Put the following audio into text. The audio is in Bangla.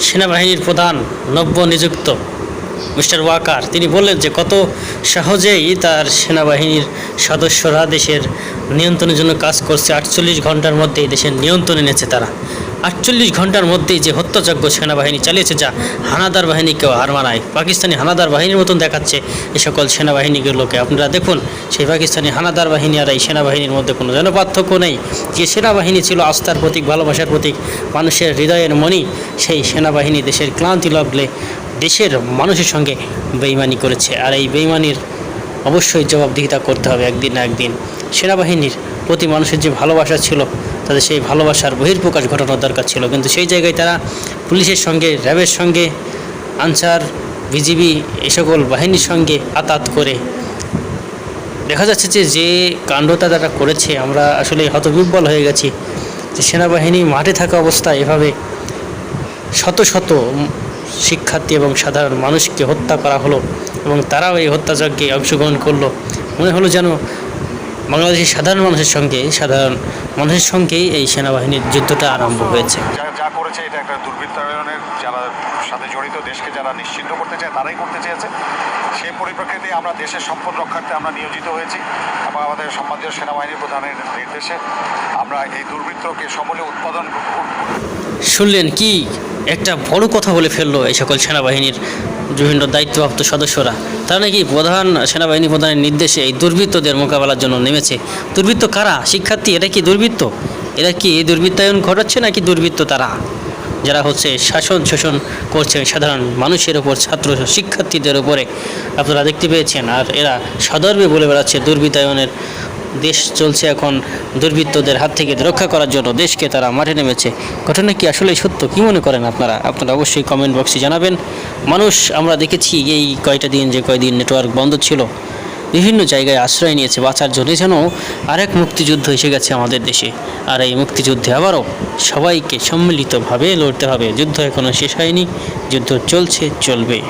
সেনাবাহিনীর প্রধান নব্য নিযুক্ত মিস্টার ওয়াকার। তিনি বললেন যে, কত সহজেই তার সেনাবাহিনীর সদস্যরা দেশের নিয়ন্ত্রণের জন্য কাজ করছে। আটচল্লিশ ঘণ্টার মধ্যেই দেশের নিয়ন্ত্রণ এনেছে তারা। আটচল্লিশ ঘণ্টার মধ্যেই যে হত্যাযজ্ঞ সেনাবাহিনী চালিয়েছে যা হানাদার বাহিনীকেও হার মানায়। পাকিস্তানি হানাদার বাহিনীর মতন দেখাচ্ছে এই সকল সেনাবাহিনীগুলোকে আপনারা দেখুন, সেই পাকিস্তানি হানাদার বাহিনী আর এই সেনাবাহিনীর মধ্যে কোনো যেন পার্থক্য নেই। যে সেনাবাহিনী ছিল আস্থার প্রতীক, ভালোবাসার প্রতীক, মানুষের হৃদয়ের মণি, সেই সেনাবাহিনী দেশের ক্লান্তি লাগলে দেশের মানুষের সঙ্গে বেইমানি করেছে। আর এই বেইমানির অবশ্যই জবাবদিহিতা করতে হবে একদিন না একদিন। সেনাবাহিনীর প্রতি মানুষের যে ভালোবাসা ছিল তাদের সেই ভালোবাসার বহির্প্রকাশ ঘটানোর দরকার ছিল। কিন্তু সেই জায়গায় তারা পুলিশের সঙ্গে, র্যাবের সঙ্গে, আনসার, বিজিবি এ সকল বাহিনীর সঙ্গে আতাত করে দেখা যাচ্ছে যে যে কাণ্ডটা তারা করেছে, আমরা আসলে হতবিব্বল হয়ে গেছি যে সেনাবাহিনী মাঠে থাকা অবস্থায় এভাবে শত শত শিক্ষার্থী এবং সাধারণ মানুষকে হত্যা করা হলো এবং তারাও এই হত্যাযজ্ঞে অংশগ্রহণ করল। মনে হলো যেন বাংলাদেশের সাধারণ মানুষের সঙ্গে, সাধারণ মানুষের সঙ্গেই এই সেনাবাহিনীর যুদ্ধটা আরম্ভ হয়েছে। যা করেছে এটা একটা দুর্বৃত্তায়নের, যারা সাথে জড়িত দেশকে যারা নিশ্চিন্ত করতে চায়, তারাই করতে চেয়েছে। সেই পরিপ্রেক্ষিতে আমরা দেশের সম্পদ রক্ষার্থে আমরা নিয়োজিত হয়েছি। আমাদের সম্মানীয় সেনাবাহিনী প্রধানের নির্দেশে আমরা এই দুর্বৃত্তকে সমূলে উৎপাদন শুনলেন কি? একটা বড় কথা বলে ফেলল এই সকল সেনাবাহিনীর বিভিন্ন দায়িত্বপ্রাপ্ত সদস্যরা। তারা নাকি প্রধান সেনাবাহিনী প্রধানের নির্দেশে এই দুর্বৃত্তদের মোকাবেলার জন্য নেমেছে। দুর্বৃত্ত কারা? শিক্ষার্থী, এটা কি দুর্বৃত্ত? এরা কি এই দুর্বৃত্তায়ন ঘটাচ্ছে নাকি দুর্বৃত্ত তারা? যারা হচ্ছে শাসন শোষণ করছে সাধারণ মানুষের ওপর ছাত্র শিক্ষার্থীদের উপরে। আপনারা দেখতে পেয়েছেন, আর এরা সদর্বে বলে বেড়াচ্ছে, দুর্বৃত্তায়নের দেশ চলছে এখন দুর্বৃত্তদের হাত থেকে রক্ষা করার জন্য দেশকে তারা মাঠে নেমেছে। ঘটনা কি আসলে সত্য? কি মনে করেন আপনারা? আপনারা অবশ্যই কমেন্ট বক্সে জানাবেন। মানুষ, আমরা দেখেছি এই কয়টা দিন যে কয়দিন নেটওয়ার্ক বন্ধ ছিল বিভিন্ন জায়গায় আশ্রয় নিয়েছে বাঁচার জন্য যেন আরেক মুক্তিযুদ্ধ এসে গেছে আমাদের দেশে। আর এই মুক্তিযুদ্ধে আবারও সবাইকে সম্মিলিতভাবে লড়তে হবে। যুদ্ধ এখনও শেষ হয়নি। যুদ্ধ চলছে, চলবে।